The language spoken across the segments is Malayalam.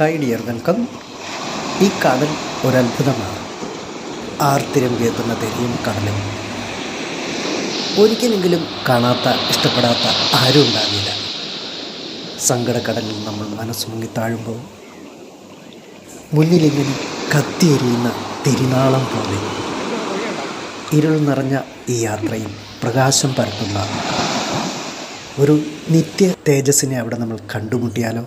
ഹായ് ഡിയർ വെൽക്കം ഈ കടൽ ഒരത്ഭുതമാണ്. ആർത്തിരം ആർത്തിരമ്പിയെത്തുന്ന തെരിയും കടലും. ഒരിക്കലെങ്കിലും കാണാത്ത ഇഷ്ടപ്പെടാത്ത ആരും ഉണ്ടാകില്ല സങ്കടക്കടലിൽ നമ്മൾ മനസ്സ് മുങ്ങി താഴുമ്പോൾ മുന്നിലിങ്ങനെ കത്തിയെരിയുന്ന തിരുനാളം പോലെ. ഇരുൾ നിറഞ്ഞ ഈ യാത്രയിൽ പ്രകാശം പരത്തുന്ന ഒരു നിത്യ തേജസ്സിനെ അവിടെ നമ്മൾ കണ്ടുമുട്ടിയാലോ?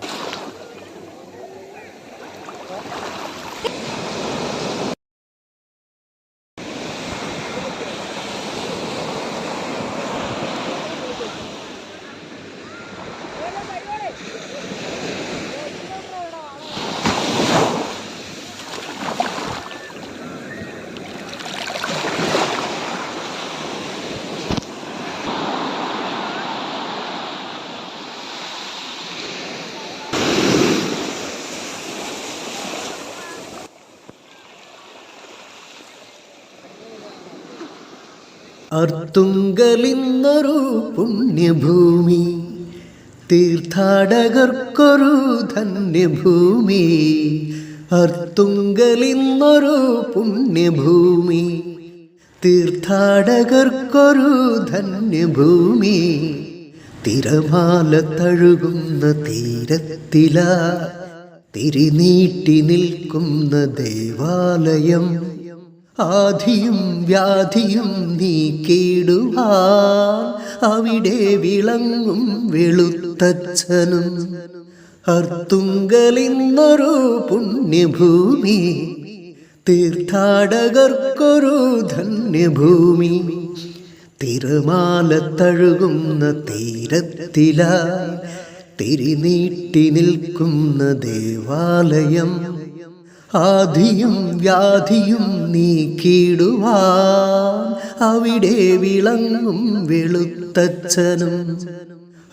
അർത്തുങ്കലിന്നൊരു പുണ്യഭൂമി തീർത്ഥാടകർക്കൊരു ധന്യഭൂമി അർത്തുങ്കലിന്നൊരു പുണ്യഭൂമി തീർത്ഥാടകർക്കൊരു ധന്യഭൂമി തിരമാല തഴുകുന്ന തീരത്തില തിരിനീട്ടി നിൽക്കുന്ന ദേവാലയം. ആധിയും വ്യാധിയും നീക്കിടുവാൻ അവിടെ വിളങ്ങും വെളുത്തച്ഛനും. അർത്തുങ്കലിന്നൊരു പുണ്യഭൂമി തീർത്ഥാടകർക്കൊരു ധന്യഭൂമി. തിരമാല തഴുകുന്ന തീരത്തില തിരിനീട്ടി നിൽക്കുന്ന ദേവാലയം ആധിയും വ്യാധിയും നീക്കിടുവാൻ അവിടെ വിളങ്ങും വെളുത്തച്ഛനും.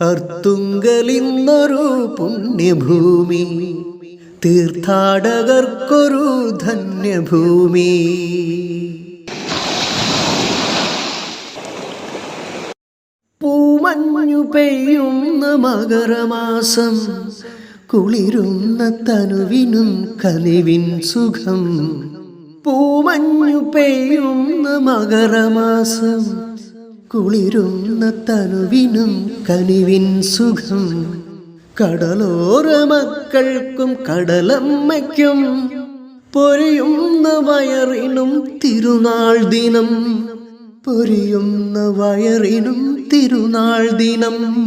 അർത്തുങ്കലിന്നൊരു പുണ്യഭൂമി തീർത്ഥാടകർക്കൊരു ധന്യഭൂമി. പൂമഞ്ഞു പെയ്യുന്ന മകരമാസം കുളിരുന്ന തനുവിനും കലിവിൻ സുഖം. പൂമഞ്ഞു പെയ്യുന്ന മകരമാസം. കുളിരുന്ന തനുവിനും കലിവിൻ സുഖം. കടലോര മക്കൾക്കും കടലമ്മയ്ക്കും പൊരിയുന്ന വയറിനും തിരുനാൾ ദിനം. പൊരിയുന്ന വയറിനും തിരുനാൾ ദിനം.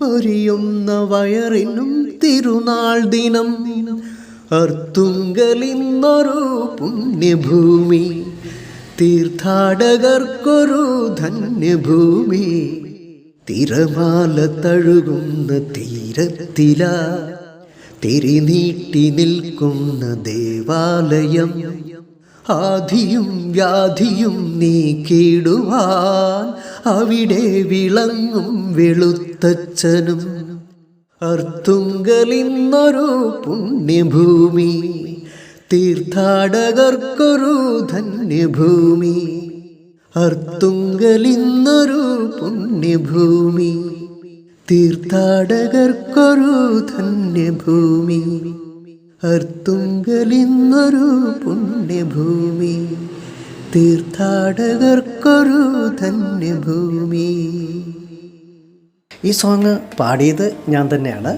പൊരിയുന്ന വയറിനും തിരുനാൾ ദിനം. അർത്തുങ്കലിന്നൊരു പുണ്യഭൂമി. തീർത്ഥാടകർക്കൊരു ധന്യഭൂമി. തിരമാല തഴുകുന്ന തീരത്തില. തിരിനീട്ടി നിൽക്കുന്ന ദേവാലയം. ആധിയും വ്യാധിയും നീക്കിടുവാൻ അവിടെ വിളങ്ങും വെളുത്തച്ഛനും. അർത്തുങ്കലിന്നൊരു പുണ്യഭൂമി തീർത്ഥാടകർക്കൊരു ധന്യഭൂമി അർത്തുങ്കലിന്നൊരു പുണ്യഭൂമി തീർത്ഥാടകർക്കൊരു ധന്യഭൂമി അർത്തുങ്കലിന്നൊരു പുണ്യഭൂമി തീർത്ഥാടകർക്കൊരു ധന്യഭൂമി. ഈ സോങ് പാടിയത് ഞാൻ തന്നെയാണ്.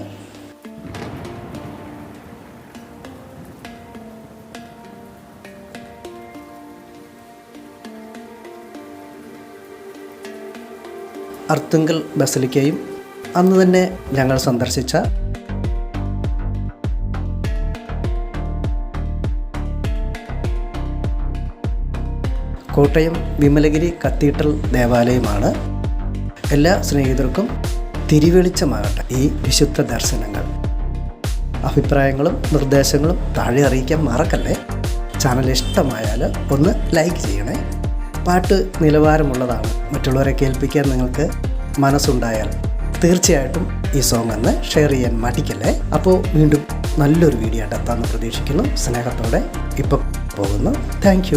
അർത്തുങ്കൽ ബസലിക്കയും അന്ന് തന്നെ ഞങ്ങൾ സന്ദർശിച്ച കോട്ടയം വിമലഗിരി കത്തീഡ്രൽ ദേവാലയമാണ്. എല്ലാ സ്നേഹിതർക്കും തിരുവെളിച്ചമാകട്ടെ ഈ വിശുദ്ധ ദർശനങ്ങൾ. അഭിപ്രായങ്ങളും നിർദ്ദേശങ്ങളും താഴെ അറിയിക്കാൻ മറക്കല്ലേ? ചാനൽ ഇഷ്ടമായാൽ ഒന്ന് ലൈക്ക് ചെയ്യണേ. പാട്ട് നിലവാരമുള്ളതാണ്. മറ്റുള്ളവരെ കേൾപ്പിക്കാൻ നിങ്ങൾക്ക് മനസ്സുണ്ടായാൽ തീർച്ചയായിട്ടും ഈ സോങ് ഒന്ന് ഷെയർ ചെയ്യാൻ മടിക്കല്ലേ? അപ്പോൾ വീണ്ടും നല്ലൊരു വീഡിയോ ആയിട്ട് എത്താമെന്ന് പ്രതീക്ഷിക്കുന്നു. സ്നേഹത്തോടെ ഇപ്പം പോകുന്നു. താങ്ക്